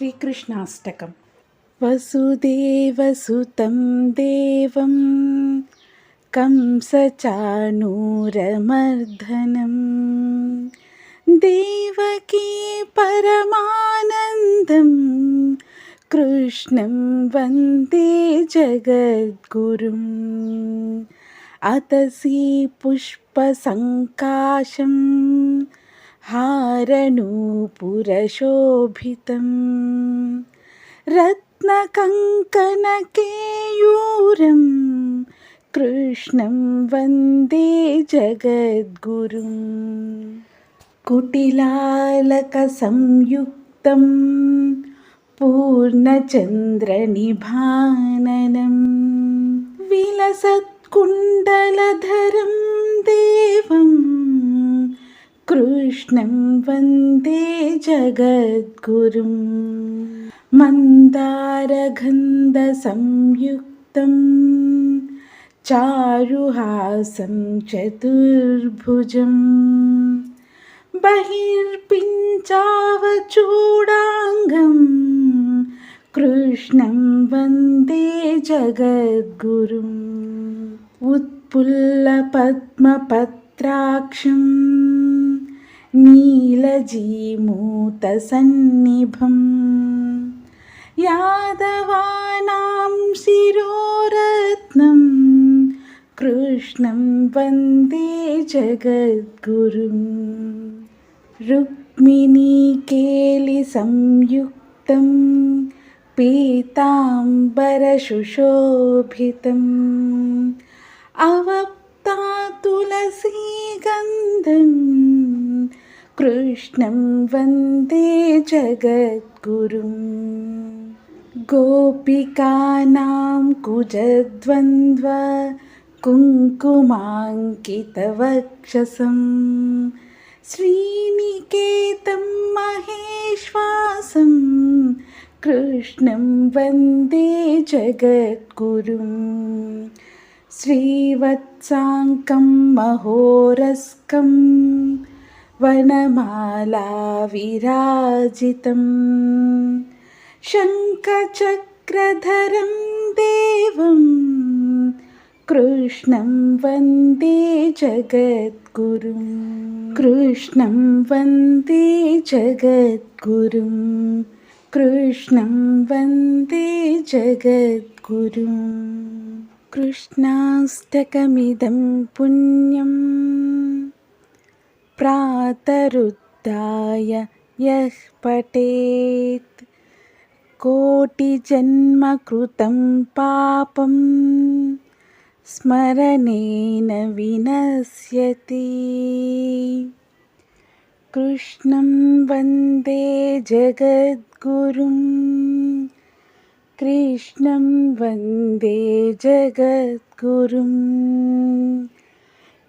श्रीकृष्णाष्टकम्। वसुदेवसुतं देवं कंसचाणूरमर्दनं। देवकी परमानन्दं कृष्णं वन्दे जगद्गुरुम्। अतसि पुष्पसङ्काशम् हारनूपुरशोभितं रत्नकङ्कणकेयूरं कृष्णं वन्दे जगद्गुरुं कुटिलालकसंयुक्तं पूर्णचन्द्रनिभाननं विलसत्कुण्डलधरं देवम् कृष्णं वन्दे जगद्गुरुं। मन्दारगन्धसंयुक्तं चारुहासं चतुर्भुजं। बहिर्पिञ्चावचूडाङ्गं कृष्णं वन्दे जगद्गुरुम् उत्पुल्लपद्मपत्राक्षम् नीलजीमूतसन्निभं यादवानां शिरोरत्नं कृष्णं वन्दे जगद्गुरुम्। रुक्मिणीकेलिसंयुक्तं पीताम्बरशुशोभितम्। अवप्ता तुलसीगन्धम् कृष्णं वन्दे जगद्गुरुं गोपिकानां कुजद्वन्द्व कुङ्कुमाङ्कितवक्षसं श्रीनिकेतं महेश्वासं कृष्णं वन्दे जगद्गुरुं श्रीवत्साङ्कं महोरस्कम् वनमालाविराजितं शङ्खचक्रधरं देवं कृष्णं वन्दे जगद्गुरुं। कृष्णं वन्दे जगद्गुरुं। कृष्णं वन्दे जगद्गुरुं। कृष्णाष्टकमिदं पुण्यम् प्रातरुद्धाय यः पठेत्। कोटिजन्मकृतं पापं स्मरणेन विनश्यति। कृष्णं वन्दे जगद्गुरुं कृष्णं वन्दे जगद्गुरुम्